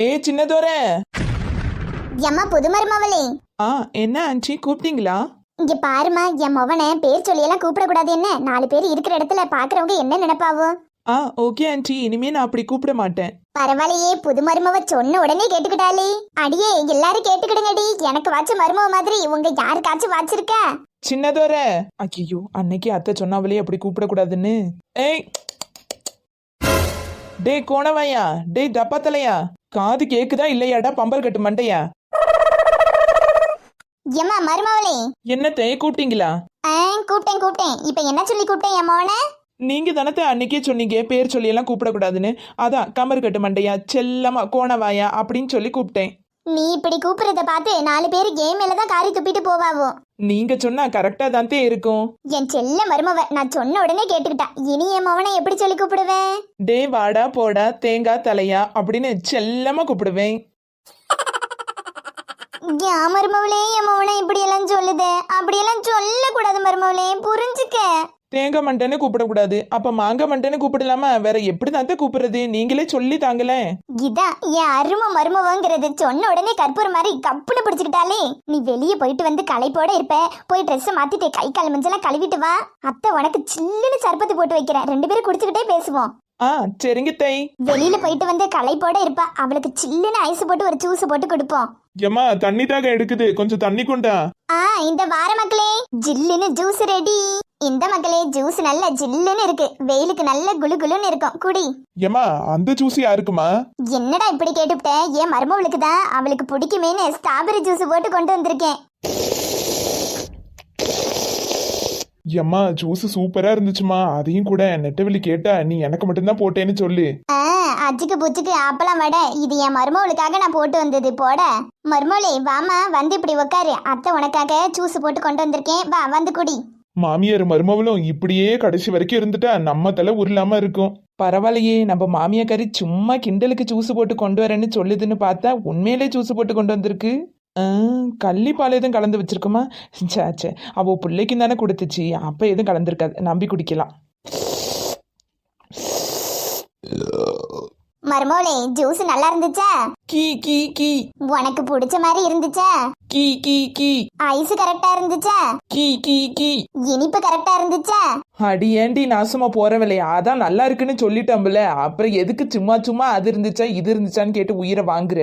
ஏ சின்னதோர. எம்மா புது மருமவளே. ஆ என்ன ஆன்ச்சி கூப்பிட்டீங்களா? இங்க பாருமா என் மொவனை பேர் சொல்லியெல்லாம் கூப்பிடக்கூடாது என்ன? நாலு பேர் இருக்கிற இடத்துல பாக்குறவங்க என்ன நினைப்பாவோ? ஆ ஓகே ஆன்ச்சி இனிமே நான் அப்படி கூப்பிட மாட்டேன். பரவாயில்லையே புது மருமவ சொன்ன உடனே கேட்டுக்கிட்டாளே. அடியே எல்லாரும் கேட்டுக்கிடுங்கடி. எனக்கு வாச்ச மருமவ மாதிரி உங்க யாருக்காச்சும் வாச்சிருக்க? சின்னதோர. ஐயோ அன்னைக்கு அத்தை சொன்னாவளே அப்படி கூப்பிடக்கூடாதுன்னு. ஏய் டேய் கோணவாயா? டேய் தப்பாத்தலையா? காது கேக்குதா இல்லையாடா பம்பல் கட்டு மண்டையா? எம்மா மருமவளே? என்னத்தை கூப்பிட்டீங்களா? ஆ கூப்பிட்டேன் கூப்பிட்டேன். இப்ப என்ன சொல்லி கூப்பிட்டேன் என் நீங்க தானத்தை அன்னைக்கே சொன்னீங்க பேர் சொல்லி எல்லாம் கூப்பிடக்கூடாதுன்னு. அதான் கமர் கட்டு மண்டையா செல்லமா கோணவாயா அப்படின்னு சொல்லி கூப்பிட்டேன். நீ இப்படி கூப்பிடுறத பார்த்து நாலு பேர் கேம் மேல தான் காரி துப்பிட்டு போவாவோ. நீங்க சொன்னா கரெக்டா தான்தே இருக்கும். என் செல்ல மருமவ நான் சொன்ன உடனே கேட்டுக்கிட்டா இனி என் மவனை எப்படி சொல்லி கூப்பிடுவேன் டே வாடா போடா தேங்காய் தலையா அப்படின்னு செல்லமா கூப்பிடுவேன். ஏன் மருமவளே என் மவனை இப்படி எல்லாம் சொல்லுது? அப்படியெல்லாம் சொல்லக்கூடாது மருமவளே புரிஞ்சுக்க. தேங்காய் மண்டைன்னு கூப்பிடக்கூடாது. அப்ப மாங்காய் மண்டைன்னு கூப்பிடலாமா? வேற எப்படி தான் கூப்பிடுறது? நீங்களே சொல்லி தாங்களேன் இதான் என் அருமை மருமவங்கிறது சொன்ன உடனே கற்பூரம் மாதிரி கப்புன்னு பிடிச்சுக்கிட்டாலே நீ வெளியே போயிட்டு வந்து களைப்போட இருப்ப. போய் ட்ரெஸ் மாத்திட்டு கை கால் மஞ்சள் கழுவிட்டு வா. அத்தை உனக்கு சில்லுன்னு சர்பத்து போட்டு வைக்கிறேன் ரெண்டு பேரும் குடிச்சுக்கிட்டே பேசுவோம். ஆ சரிங்க தை. வெளியில போயிட்டு வந்து களைப்போட இருப்பா. அவளுக்கு சில்லுன்னு ஐஸ் போட்டு ஒரு ஜூஸ் போட்டு கொடுப்போம். ஏம்மா தண்ணி தாக எடுக்குது. கொஞ்சம் தண்ணி கொண்டா. ஆ இந்த வார மக்களே ஜில்லுன்னு ஜூஸ் ரெடி இந்த மக்களே ஜூஸ் நல்ல ஜில்லுன்னு இருக்கு. வெயிலுக்கு நல்ல குளு குளுன்னு இருக்கும். குடி. ஏம்மா அந்த ஜூஸ் யாருக்குமா என்னடா இப்படி கேட்டுவிட்ட? ஏன் மருமவளுக்கு தான் அவளுக்கு பிடிக்குமேன்னு ஸ்ட்ராபெரி ஜூஸ் போட்டு கொண்டு வந்திருக்கேன். ஏம்மா ஜூஸ் சூப்பரா இருந்துச்சுமா அதையும் கூட நெட்டவெளி கேட்டா நீ எனக்கு மட்டும்தான் போட்டேன்னு சொல்லு. ஆ அச்சுக்கு புச்சுக்கு அப்பளம் வடை. இது என் மருமவளுக்காக நான் போட்டு வந்தது. போட. மருமவளே வாமா வந்து இப்படி உக்காரு. அத்தை உனக்காக ஜூஸ் போட்டு கொண்டு வந்திருக்கேன். வா வந்து குடி. மாமியார் மருமவளும் இப்படியே கடைசி வரைக்கும் இருந்துட்டா நம்ம தலை உருளாம இருக்கும். பரவாயில்லையே நம்ம மாமியா கறி சும்மா கிண்டலுக்கு ஜூஸ் போட்டு கொண்டு வரேன்னு சொல்லுதுன்னு பார்த்தா உண்மையிலே ஜூஸ் போட்டு கொண்டு வந்திருக்கு. கள்ளி கள்ளிப்பால் எதுவும் கலந்து வச்சிருக்குமா? சே சே அவ பிள்ளைக்கும் தானே கொடுத்துச்சு. அப்போ எதுவும் கலந்துருக்காது. நம்பி குடிக்கலாம். மருமவளே ஜூஸ் நல்லா இருந்துச்சா? கீ கீ கீ. உனக்கு பிடிச்ச மாதிரி இருந்துச்சா? கீ கீ கீ. ஐஸ் கரெக்டா இருந்துச்சா? கீ கீ கீ. இனிப்பு கரெக்டா இருந்துச்சா? அடி ஏண்டி நாசமா போறவில்லையா அதான் நல்லா இருக்குன்னு சொல்லிட்டோம்ல. அப்புறம் எதுக்கு சும்மா சும்மா அது இருந்துச்சா இது இருந்துச்சான்னு கேட்டு உயிரை வாங்குற?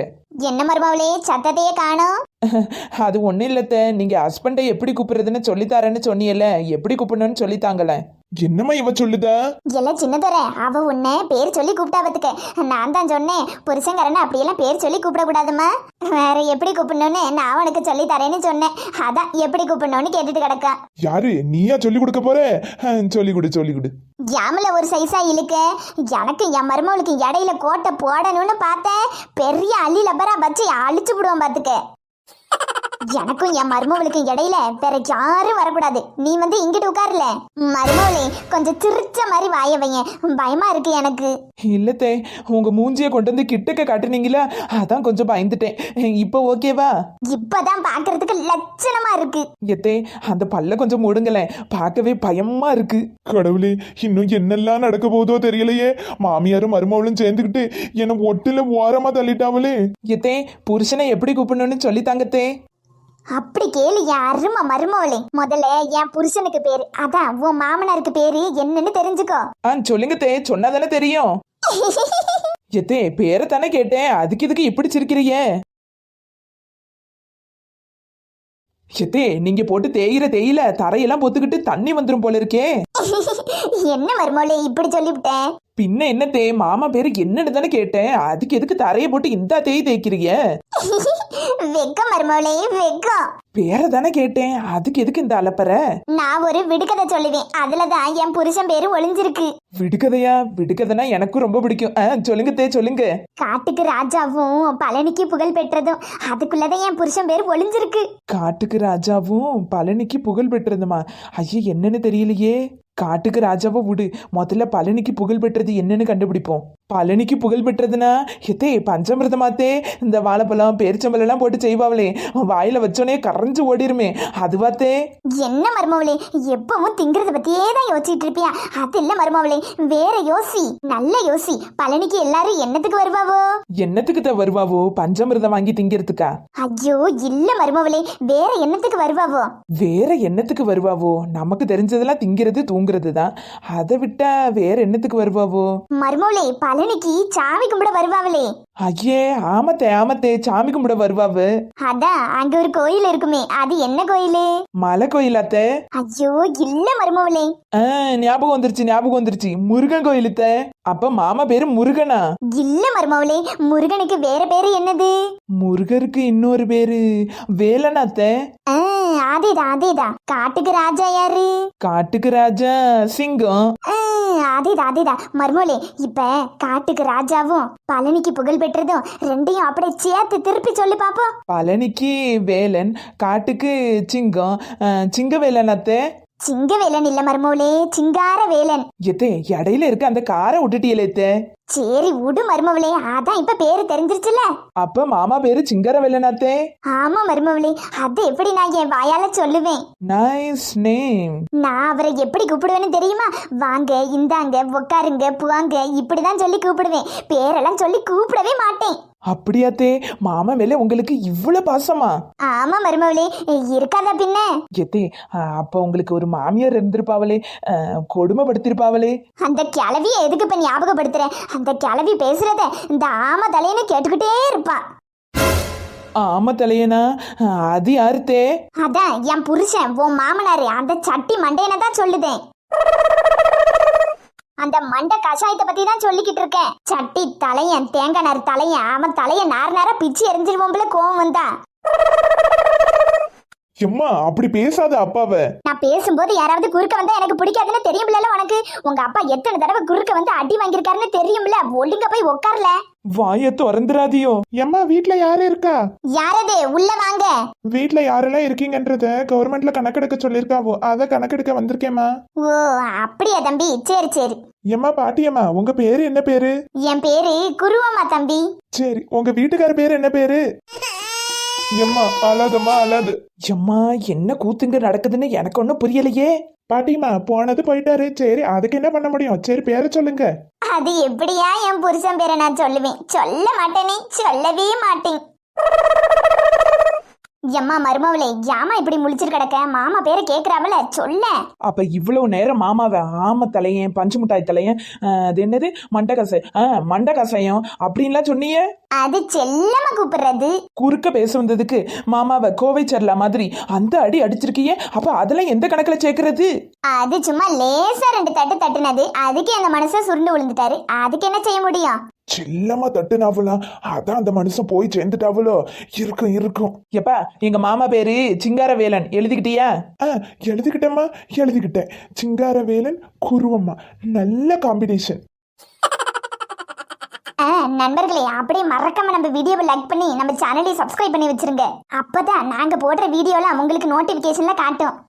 என்ன மருமவளே சத்தத்தையே காணோம். அது ஒன்றும் இல்லத்த நீங்க ஹஸ்பண்டை எப்படி கூப்பிடுறதுன்னு சொல்லித்தாரேன்னு சொன்னீங்கல்ல எப்படி கூப்பிடணும்னு சொல்லித்தாங்களேன் என்னம்மா இவ சொல்லுதா? எல்லாம் சின்னதர. அவ உன்னை பேர் சொல்லி கூப்பிட்டாவதுக்கு நான் தான் சொன்னேன் புருஷங்காரனை அப்படியெல்லாம் பேர் சொல்லி கூப்பிடக்கூடாதும்மா. வேற எப்படி கூப்பிடணும்னு நான் உனக்கு சொல்லி தரேன்னு சொன்னேன். அதான் எப்படி கூப்பிடணும்னு கேட்டுட்டு கிடக்கா. யாரு? நீயா சொல்லி கொடுக்க போற? சொல்லி கொடு சொல்லி கொடு. யாமல ஒரு சைஸா இழுக்க? எனக்கு என் மருமவளுக்கு இடையில கோட்டை போடணும்னு பார்த்தேன். பெரிய அள்ளி லப்பரா வச்சு அழிச்சு விடுவோம் பாத்துக்க. எனக்கும் என் மருமவளுக்கும் இடையில வேற யாரும் வரக்கூடாது. நீ வந்து இங்கிட்டு உட்காருல. மருமவளே கொஞ்சம் திருச்ச மாதிரி வாய வையன். பயமா இருக்கு எனக்கு. இல்லத்தே உங்க மூஞ்சியை கொண்டு வந்து கிட்டக்க காட்டுனீங்களா? அதான் கொஞ்சம் பயந்துட்டேன். இப்போ ஓகேவா? இப்பதான் பாக்குறதுக்கு லட்சணமா இருக்கு. எத்தே அந்த பல்ல கொஞ்சம் மூடுங்களேன். பார்க்கவே பயமா இருக்கு. கடவுளே இன்னும் என்னெல்லாம் நடக்க போதோ தெரியலையே. மாமியாரும் மருமவளும் சேர்ந்துக்கிட்டு என்னை ஒட்டுல ஓரமா தள்ளிட்டாவளே. எத்தே புருஷனை எப்படி கூப்பிடணும்னு சொல்லித்தாங்கத்தே அப்படி கேளு என் அருமை மருமவளே. முதல்ல என் புருஷனுக்கு பேரு. அதான் உன் மாமனாருக்கு பேரு என்னன்னு தெரிஞ்சுக்கோ. ஆ சொல்லுங்க தே சொன்னாதானே தெரியும். எத்தே பேரை தானே கேட்டேன். அதுக்கு இதுக்கு இப்படி சிரிக்கிறீங்க எத்தே நீங்க போட்டு தேயிற தேயில தரையெல்லாம் பொத்துக்கிட்டு தண்ணி வந்துரும் போல இருக்கே. என்ன மருமவளே இப்படி சொல்லிவிட்டேன் பின்ன என்ன தே? மாமா பேரு என்னன்னு தானே கேட்டேன். அதுக்கு எதுக்கு தரைய போட்டு இந்த தேய் தேய்க்கிறீங்க? வெக்கம் மருமவளே வெக்கம். பேரை தானே கேட்டேன். அதுக்கு எதுக்கு இந்த அலப்பற? நான் ஒரு விடுகதை சொல்லுவேன். அதுலதான் என் புருஷன் பேரு ஒளிஞ்சிருக்கு. விடுகதையா? விடுகதைனா எனக்கும் ரொம்ப பிடிக்கும். சொல்லுங்க தே சொல்லுங்க. காட்டுக்கு ராஜாவும் பழனிக்கு புகழ் பெற்றதும் அதுக்குள்ளதான் என் புருஷன் பேரு ஒளிஞ்சிருக்கு. காட்டுக்கு ராஜாவும் பழனிக்கு புகழ் பெற்றதுமா? ஐயா என்னன்னு தெரியலையே. காட்டுக்கு ராஜாவை விடு. முதல்ல பழனிக்கு புகழ் பெற்றது என்னன்னு கண்டுபிடிப்போம். பழனிக்கு புகழ் பெற்றதுனா எத்தே பஞ்சமிரதமாத்தே இந்த வாழைப்பழம் பேரிச்சம்பழம் எல்லாம் போட்டு செய்வாங்களே வாயில வச்சோனே கரைஞ்சு ஓடிருமே. அதுவாத்தே. என்ன மருமவளே எப்பவும் திங்கிறத பத்தியே தான் யோசிச்சுட்டு இருப்பியா? அது இல்ல மருமவளே வேற யோசி நல்ல யோசி. பழனிக்கு எல்லாரும் என்னத்துக்கு வருவாவோ? என்னத்துக்கு தான் வருவாவோ? பஞ்சமிரதம் வாங்கி திங்கிறதுக்கா? ஐயோ இல்ல மருமவளே வேற என்னத்துக்கு வருவாவோ? வேற என்னத்துக்கு வருவாவோ? நமக்கு தெரிஞ்சதெல்லாம் திங்கிறது தூங்குறது தான் அதை விட்டா வேற என்னத்துக்கு வருவாவோ? மருமவளே பழனிக்கு சாமி கும்பிட வருவாங்களே ஐயே ஆமத்தே ஆமத்தே சாமி கும்பிட வருவாவு. அதான் அங்க ஒரு கோயில் இருக்குமே அது என்ன கோயிலு? மலை கோயிலாத்தே ஐயோ இல்ல மருமவளே. ஆ ஞாபகம் வந்துருச்சு ஞாபகம் வந்துருச்சு. முருகன் கோயிலுத்த அப்ப மாமா பேரு முருகனா? இல்ல மருமவளே முருகனுக்கு வேற பேரு என்னது? முருகருக்கு இன்னொரு பேரு வேலனாத்த ஆ, அதேதான் அதேதான் காட்டுக்கு ராஜா யாரு? காட்டுக்கு ராஜா சிங்கம். ஆ, அதேதான் அதேதான் மர்மோலே இப்ப காட்டுக்கு ராஜாவும் பழனிக்கு புகழ் பெற்றதும் ரெண்டையும் அப்படியே சேர்த்து திருப்பி சொல்லி பார்ப்போம் பழனிக்கு வேலன் காட்டுக்கு சிங்கம் சிங்க வேலனத்தை சிங்க சிங்கவேலன் இல்ல மர்மோலே சிங்கார வேலன். எத்தே இடையில இருக்க அந்த காரை விட்டுட்டியலேத்த சரி விடு மருமவளே அதான் இப்ப பேரு தெரிஞ்சிருச்சுல அப்ப மாமா பேரு சிங்கர வேலனாத்தே ஆமா மருமவளே அது எப்படி நான் என் வாயால சொல்லுவேன்? நைஸ் நேம் நான் அவரை எப்படி கூப்பிடுவேன்னு தெரியுமா? வாங்க இந்தாங்க உட்காருங்க புவாங்க இப்படிதான் சொல்லி கூப்பிடுவேன். பேரெல்லாம் சொல்லி கூப்பிடவே மாட்டேன். அப்படியாத்தே மாமா மேல உங்களுக்கு இவ்வளவு பாசமா? ஆமா மருமவளே. இருக்காதா பின்ன? எத்தே ஆ, அப்ப உங்களுக்கு ஒரு மாமியார் இருந்திருப்பாவளே கொடுமைப்படுத்திருப்பாவளே. அந்த கிளவிய எதுக்கு இப்ப ஞாபகப்படுத்துற? அந்த கிளவி பேசுறத இந்த ஆம தலையன்னு கேட்டுக்கிட்டே இருப்பா. ஆமா தலையனா? அது யாருத்தே அதான் என் புருஷன் உன் மாமனாரு அந்த சட்டி மண்டையனை தான் சொல்லுதேன். அந்த மண்டை கஷாயத்தை பத்தி தான் சொல்லிக்கிட்டு இருக்கேன். சட்டி தலையன் தேங்காய் நார் தலையன் அவன் தலைய நார் நாரா பிச்சு எரிஞ்சிருவோம்ல கோவம் வந்தா. எம்மா அப்படி பேசாத அப்பாவை. நான் பேசும்போது யாராவது குறுக்க வந்தா எனக்கு பிடிக்காதுன்னு தெரியும்ல உனக்கு? உங்க அப்பா எத்தனை தடவை குறுக்க வந்து அடி வாங்கியிருக்காருன்னு தெரியும்ல ஒழுங்கா போய் உட்கார்ல வாய திறந்துராதியோ எம்மா வீட்ல யாரு இருக்கா? யாரது? உள்ள வாங்க. வீட்ல யாரெல்லாம் இருக்கீங்கன்றத கவர்மெண்ட்ல கணக்கெடுக்க சொல்லிருக்காவோ அத கணக்கெடுக்க வந்திருக்கேம்மா. ஓ அப்படியா தம்பி. சரி சரி. எம்மா பாட்டியம்மா உங்க பேரு என்ன பேரு? என் பேரு குருவம்மா தம்பி. சரி உங்க வீட்டுக்கார பேரு என்ன பேரு? எம்மா அழாதம்மா அழாது. எம்மா என்ன கூத்துங்க நடக்குதுன்னு எனக்கு ஒன்றும் புரியலையே. பாட்டிமா போனது போயிட்டாரு. சரி அதுக்கு என்ன பண்ண முடியும்? சரி பேர சொல்லுங்க. அது எப்படியா என் புருஷன் பேரை நான் சொல்லுவேன். சொல்ல மாட்டேனே சொல்லவே மாட்டேன். எம்மா மருமவளே ஏமா இப்படி முழிச்சிட்டு கிடக்க? மாமா பேரை கேக்குறாவல சொல்ல. அப்ப இவ்வளவு நேரம் மாமாவை ஆம தலையன் பஞ்சு மிட்டாய் தலையன் அது என்னது? மண்டை கசை மண்டை கசாயம் அப்படின்லாம் சொன்னியே? அது செல்லமா கூப்பிடுறது. குறுக்க பேச வந்ததுக்கு மாமாவை கோவை சரலா மாதிரி அந்த அடி அடிச்சிருக்கியே அப்ப அதெல்லாம் எந்த கணக்குல சேர்க்கறது? அது சும்மா லேசா ரெண்டு தட்டு தட்டுனது. அதுக்கு அந்த மனுஷன் சுருண்டு விழுந்துட்டாரு. அதுக்கு என்ன செய்ய முடியும்? செல்லமா தட்டுனாவலாம் அதான் அந்த மனுஷன் போய் சேர்ந்துட்டாவளோ? இருக்கும் இருக்கும். எப்பா எங்க மாமா பேரு சிங்காரவேலன். எழுதிக்கிட்டியா? ஆ எழுதிக்கிட்டேம்மா எழுதிக்கிட்டேன். சிங்காரவேலன் குருவம்மா. நல்ல காம்பினேஷன் ஆ, நண்பர்களே அப்படியே மறக்காம நம்ம வீடியோவை லைக் பண்ணி நம்ம சேனலை சப்ஸ்கிரைப் பண்ணி வச்சிருங்க. அப்பதான் நாங்க போடுற வீடியோலாம் உங்களுக்கு நோட்டிபிகேஷன்ல காட்டும்.